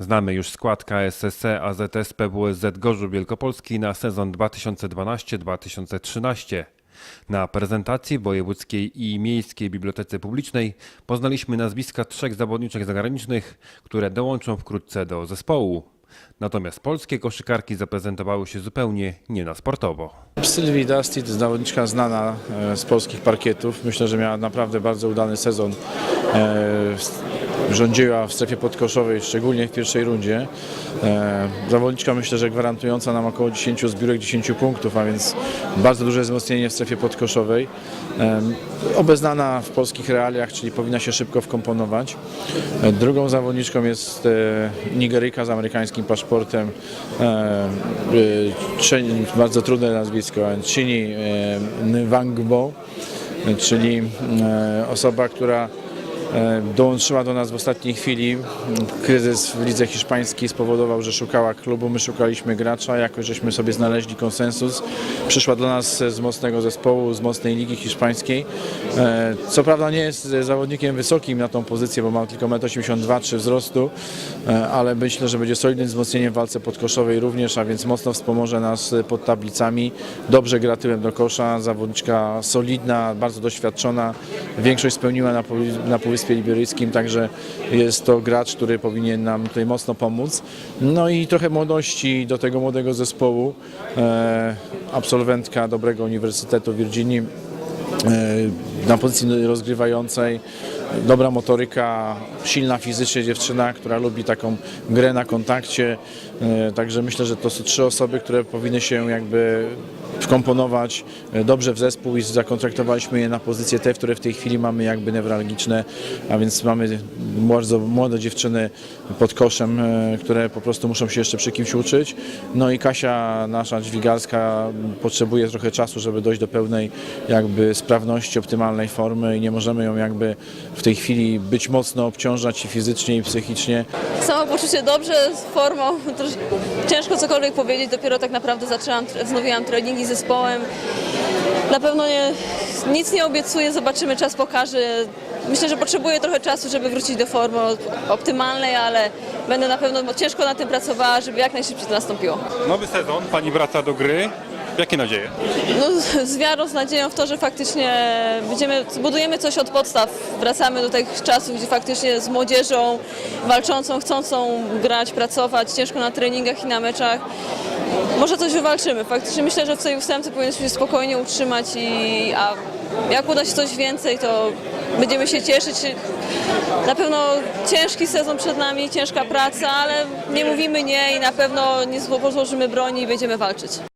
Znamy już skład KSSE AZS PWSZ Gorzów Wielkopolski na sezon 2012-2013. Na prezentacji Wojewódzkiej i Miejskiej Bibliotece Publicznej poznaliśmy nazwiska trzech zawodniczek zagranicznych, które dołączą wkrótce do zespołu. Natomiast polskie koszykarki zaprezentowały się zupełnie nie na sportowo. Sylwii Dusty to zawodniczka znana e, z polskich parkietów. Myślę, że miała naprawdę bardzo udany sezon. E, Rządziła w strefie podkoszowej, szczególnie w pierwszej rundzie. E, Zawodniczka myślę, że gwarantująca nam około 10 zbiórek, 10 punktów, a więc bardzo duże wzmocnienie w strefie podkoszowej. E, Obeznana w polskich realiach, czyli powinna się szybko wkomponować. Drugą zawodniczką jest Nigeryjka z amerykańskim paszportem. Bardzo trudne nazwisko. Chini Nwangbo, czyli osoba, która dołączyła do nas w ostatniej chwili. Kryzys w lidze hiszpańskiej spowodował, że szukała klubu, my szukaliśmy gracza, jakoś żeśmy sobie znaleźli konsensus. Przyszła do nas z mocnego zespołu, z mocnej ligi hiszpańskiej. E, Co prawda nie jest zawodnikiem wysokim na tą pozycję, bo ma tylko 1,82 m wzrostu, e, ale myślę, że będzie solidnym wzmocnieniem w walce podkoszowej również, a więc mocno wspomoże nas pod tablicami. Dobrze gra tyłem do kosza, zawodniczka solidna, bardzo doświadczona. Większość spełniła na, na Półwyspie Iberyjskim, także jest to gracz, który powinien nam tutaj mocno pomóc. No i trochę młodości do tego młodego zespołu. E, absolwentka dobrego Uniwersytetu w Virginii, e, na pozycji rozgrywającej. Dobra motoryka, silna fizycznie dziewczyna, która lubi taką grę na kontakcie. E, Także myślę, że to są trzy osoby, które powinny się jakby wkomponować e, dobrze w zespół i zakontraktowaliśmy je na pozycje te, które w tej chwili mamy jakby newralgiczne, a więc mamy bardzo młode dziewczyny pod koszem, e, które po prostu muszą się jeszcze przy kimś uczyć. No i Kasia, nasza dźwigalska, potrzebuje trochę czasu, żeby dojść do pełnej jakby sprawności, optymalnej formy i nie możemy ją jakby w tej chwili być mocno obciążać i fizycznie i psychicznie. Samopoczucie dobrze, z formą, ciężko cokolwiek powiedzieć, dopiero tak naprawdę zaczęłam, wznowiłam treningi zespołem. Na pewno nie, nic nie obiecuję, zobaczymy, czas pokaże. Myślę, że potrzebuję trochę czasu, żeby wrócić do formy optymalnej, ale będę na pewno ciężko nad tym pracowała, żeby jak najszybciej to nastąpiło. Nowy sezon, pani wraca do gry. Jakie nadzieje? No, z- wiarą, z nadzieją w to, że faktycznie będziemy, budujemy coś od podstaw. Wracamy do tych czasów, gdzie faktycznie z młodzieżą walczącą, chcącą grać, pracować, ciężko na treningach i na meczach. Może coś wywalczymy. Faktycznie myślę, że w tej ósemce powinniśmy się spokojnie utrzymać i a jak uda się coś więcej, to będziemy się cieszyć. Na pewno ciężki sezon przed nami, ciężka praca, ale nie mówimy nie i na pewno nie złożymy broni i będziemy walczyć.